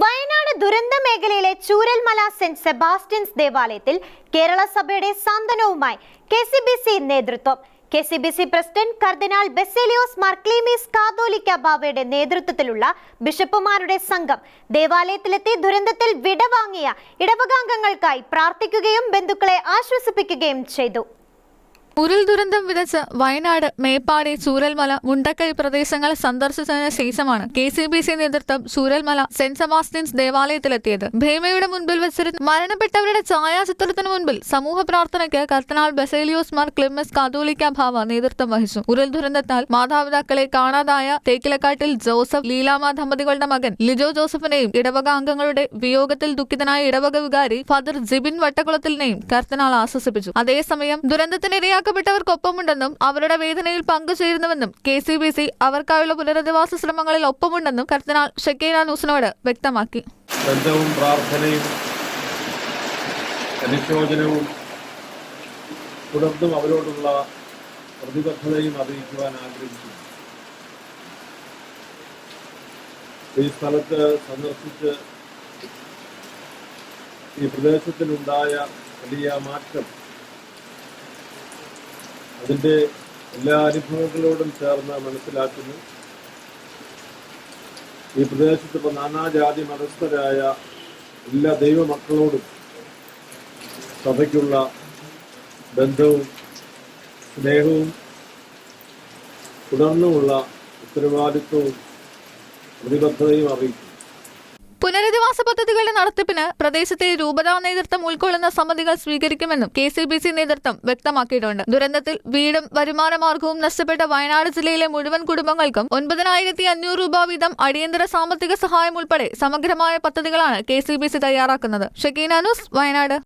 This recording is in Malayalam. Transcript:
വയനാട് ദുരന്ത മേഖലയിലെ ചൂരൽമല സെന്റ് സെബാസ്റ്റ്യൻസ് ദേവാലയത്തിൽ കേരള സഭയുടെ സാന്ത്വനവുമായി കെ സി ബി സി നേതൃത്വം. K C B C president കർദിനാൾ ബെസേലിയോസ് മാർക്ലീമീസ് കാതോലിക്ക ബാബയുടെ നേതൃത്വത്തിലുള്ള ബിഷപ്പുമാരുടെ സംഘം ദേവാലയത്തിലെത്തി ദുരന്തത്തിൽ വിടവാങ്ങിയ ഇടവകാംഗങ്ങൾക്കായി പ്രാർത്ഥിക്കുകയും ബന്ധുക്കളെ ആശ്വസിപ്പിക്കുകയും ചെയ്തു. ഉരുൾ ദുരന്തം വിതച്ച് വയനാട് മേപ്പാടി സൂരൽമല മുണ്ടക്കൈ പ്രദേശങ്ങൾ സന്ദർശിച്ചതിന് ശേഷമാണ് കെ സി ബി സി നേതൃത്വം ചൂരൽമല സെന്റ് സെബാസ്റ്റ്യൻസ് ദേവാലയത്തിലെത്തിയത്. ഭീമയുടെ മുൻപിൽ വെച്ചിരുന്ന മരണപ്പെട്ടവരുടെ ഛായാചിത്രത്തിന് മുൻപിൽ സമൂഹ പ്രാർത്ഥനയ്ക്ക് കർത്തനാൾ ബസേലിയോസ് മാർ ക്ലിമസ് കാതോലിക്ക ഭാവ നേതൃത്വം വഹിച്ചു. ഉരുൾ ദുരന്തത്താൽ മാതാപിതാക്കളെ കാണാതായ തേക്കിലക്കാട്ടിൽ ജോസഫ് ലീലാമ ദമ്പതികളുടെ മകൻ ലിജോ ജോസഫിനെയും ഇടവക അംഗങ്ങളുടെ വിയോഗത്തിൽ ദുഃഖിതനായ ഇടവക വികാരി ഫാദർ ജിബിൻ വട്ടക്കുളത്തിനെയും കർത്തനാൾ ആശ്വസിപ്പിച്ചു. അതേസമയം ദുരന്തത്തിനിരയാക്കപ്പെട്ടവർക്കൊപ്പമുണ്ടെന്നും അവരുടെ വേദനയിൽ പങ്കുചേരുന്നുവെന്നും കെ സി ബി സി അവർക്കായുള്ള പുനരധിവാസ ശ്രമങ്ങളിൽ ഒപ്പമുണ്ടെന്നും കർദിനാൾ ഷെക്കീന ന്യൂസിനോട് വ്യക്തമാക്കി. ബന്ധവും പ്രാർത്ഥനയും അനുശോചനവും തുടർന്നും അവരോടുള്ള പ്രതിബദ്ധതയും അറിയിക്കുവാൻ ആഗ്രഹിക്കുന്നു ഈ സ്ഥലത്ത് സന്ദർശിച്ച് ഈ പ്രദേശത്തിനുണ്ടായ വലിയ മാറ്റം അതിന്റെ എല്ലാ അനുഭവങ്ങളോടും ചേർന്ന് മനസ്സിലാക്കുന്നു. ഈ പ്രദേശത്ത് ഇപ്പോൾ നാനാജാതി മതസ്ഥരായ എല്ലാ ദൈവമക്കളോടും സഭയ്ക്കുള്ള ബന്ധവും സ്നേഹവും തുടർന്നുമുള്ള ഉത്തരവാദിത്വവും പ്രതിബദ്ധതയും അറിയിക്കുന്നു. പുനരധിവാസ പദ്ധതികളുടെ നടത്തിപ്പിന് പ്രദേശത്തെ രൂപതാ നേതൃത്വം ഉൾക്കൊള്ളുന്ന സമിതികൾ സ്വീകരിക്കുമെന്നും കെ സി ബി സി നേതൃത്വം വ്യക്തമാക്കിയിട്ടുണ്ട്. ദുരന്തത്തിൽ വീടും വരുമാന മാർഗവും നഷ്ടപ്പെട്ട വയനാട് ജില്ലയിലെ മുഴുവൻ കുടുംബങ്ങൾക്കും ഒൻപതിനായിരത്തി അഞ്ഞൂറ് രൂപ വീതം അടിയന്തര സാമ്പത്തിക സഹായം ഉൾപ്പെടെ സമഗ്രമായ പദ്ധതികളാണ് കെ സി ബി സി തയ്യാറാക്കുന്നത്. ഷക്കീന ന്യൂസ് വയനാട്.